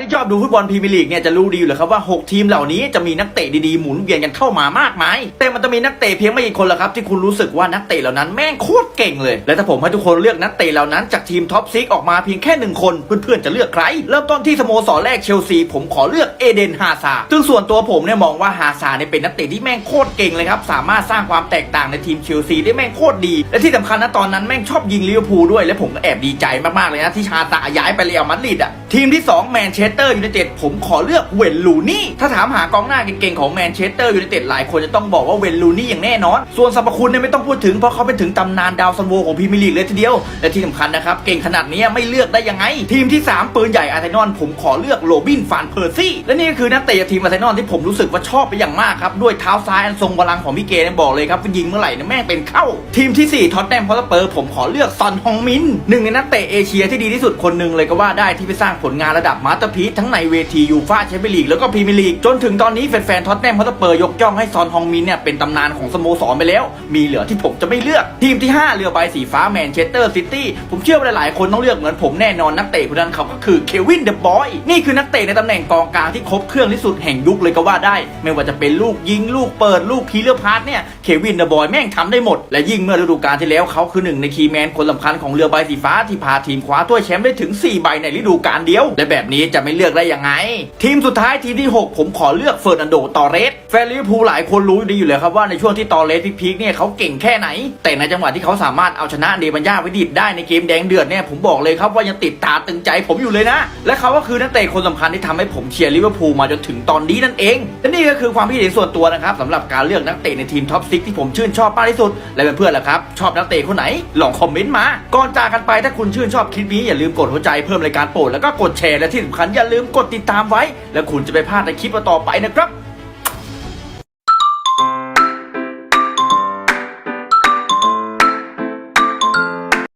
ที่ชอบดูฟุตบอลพรีเมียร์ลีกเนี่ยจะรู้ดีอยู่แล้วครับว่า 6 ทีมเหล่านี้จะมีนักเตะดีๆหมุนเวียนกันเข้ามามากมาย แต่มันจะมีนักเตะเพียงไม่กี่คนละครับที่คุณรู้สึกว่านักเตะเหล่านั้นแม่งโคตรเก่งเลย และถ้าผมให้ทุกคนเลือกนักเตะเหล่านั้นจากทีมท็อปซิกออกมาเพียงแค่หนึ่งคนเพื่อนๆจะเลือกใคร เริ่มต้นที่สโมสรแรกเชลซีผมขอเลือกเอเดนฮาซาซึ่งส่วนตัวผมเนี่ยมองว่าฮาซาเนี่ยเป็นนักเตะที่แม่งโคตรเก่งเลยครับสามารถสร้างความแตกต่างในทีมเชลซีได้แม่งโคตรดี และที่สำคัญนะตอนนั้นแม่งชอบยิงลิเวอร์พูลด้วยและผมก็แอบดีใจมากๆเลยนะที่ฮาซาย้ายไปเรอัลมาดริดอะทีมที่สองแมนเชสเตอร์ยูไนเต็ดผมขอเลือกเวนลูนี่ ถ้าถามหากองหน้าเก่งๆของแมนเชสเตอร์ยูไนเต็ดหลายคนจะต้องบอกว่าเวนลูนี่อย่างแน่นอน ส่วนสรรพคุณเนี่ยไม่ต้องพูดถึงเพราะเขาเป็นถึงตำนานดาวซันโวของพรีเมียร์ลีกเลยทีเดียว และที่สำคัญนะครับเก่งขนาดนี้ไม่เลือกได้ยังไง ทีมที่ 3 ปืนใหญ่อาร์เซนอลผมขอเลือกโรบินฟานเพอร์ซี่และนี่ก็คือนักเตะทีมอาร์เซนอลที่ผมรู้สึกว่าชอบไปอย่างมากครับด้วยเท้าซ้ายอันทรงพลังของพี่เกเนี่ยบอกเลยครับยิงเมื่อไหร่เนี่ยแม่งเป็นเข้า ทีมที่4ท็อตแนมฮอตสเปอร์ผมขอเลือกซอนฮองมินหนึ่งในนักเตะเอเชียที่ดีที่สุดคนหนึ่งเลยก็ว่าได้ที่ไปสร้างผลงานระดับมาสเตอร์พีซทั้งในเวทียูฟ่าแชมเปี้ยนลีกแล้วก็พรีเมียร์ลีกจนถึงตอนนี้แฟนๆท็อตแนมฮอตสเปอร์ยกย่องให้ซอนฮองมินเนี่ยเป็นตำนานของสโมสรไปแล้ว มีเหลือที่ผมจะไม่เลือก ทีมที่ 5 เรือใบสีฟ้าแมนเชสเตอร์ซิตี้ผมเชื่อว่าหลายๆ คนต้องเลือกเหมือนผมแน่นอนนักเตะคนนั้นเขาก็คือเควินเดอะบอยนี่คือนักเตะในตำแหน่งกองกลางที่ครบเครื่องที่สุดแห่งยุคเลยก็ว่าได้ ไม่ว่าจะเป็นลูกยิงลูกเปิดลูกพีเลือพาร์ทเนี่ยเควินเดอะบอยแม่งทำได้หมด และยิ่งเมื่อฤดูกาลที่แล้วเขาคือหนึ่งในคีย์แมนคนสำคัญของเรือใบสีฟ้าที่พาทีมคว้าถ้วยแชมป์ได้ถึง 4 ใบในฤดูกาลเดียว และแบบนี้จะไม่เลือกได้ยังไง ทีมสุดท้ายทีมที่ 6 ผมขอเลือกเฟอร์นันโดตอเรสแฟนลิเวอร์พูลหลายคนรู้ดีอยู่แล้วครับว่าในช่วงที่ตอเรสพีคเนี่ยเขาเก่งแค่ไหน แต่ในจังหวะที่เขาสามารถเอาชนะเดบันยาวิดิตได้ในเกมแดงเดือดเนี่ยผมบอกเลยครับว่ายังติดตาตึงใจผมอยู่เลยนะ และเขาก็คือนักเตะคนสำคัญที่ทำให้ผมเชียร์ลิเวอร์พูลมาจนถึงตอนนี้นั่นเองและนี่ก็คือความคิดเห็นส่วนตัวนะครับสำหรับการเลือกนักเตะในทีมท็อปซิกที่ผมชื่นชอบมากที่สุด และเพื่อนๆล่ะครับ ชอบนักเตะคนไหน ลองคอมเมนต์มา ก่อนจากกันไปถ้าคุณชื่นชอบคลิปนี้อย่าลืมกดหัวใจเพิ่มรายการโปรดแล้วก็กดแชร์และที่สำคัญอย่าลืมกดติดตามไว้ แล้วคุณจะไปพลาดในคลิปต่อไปนะครับ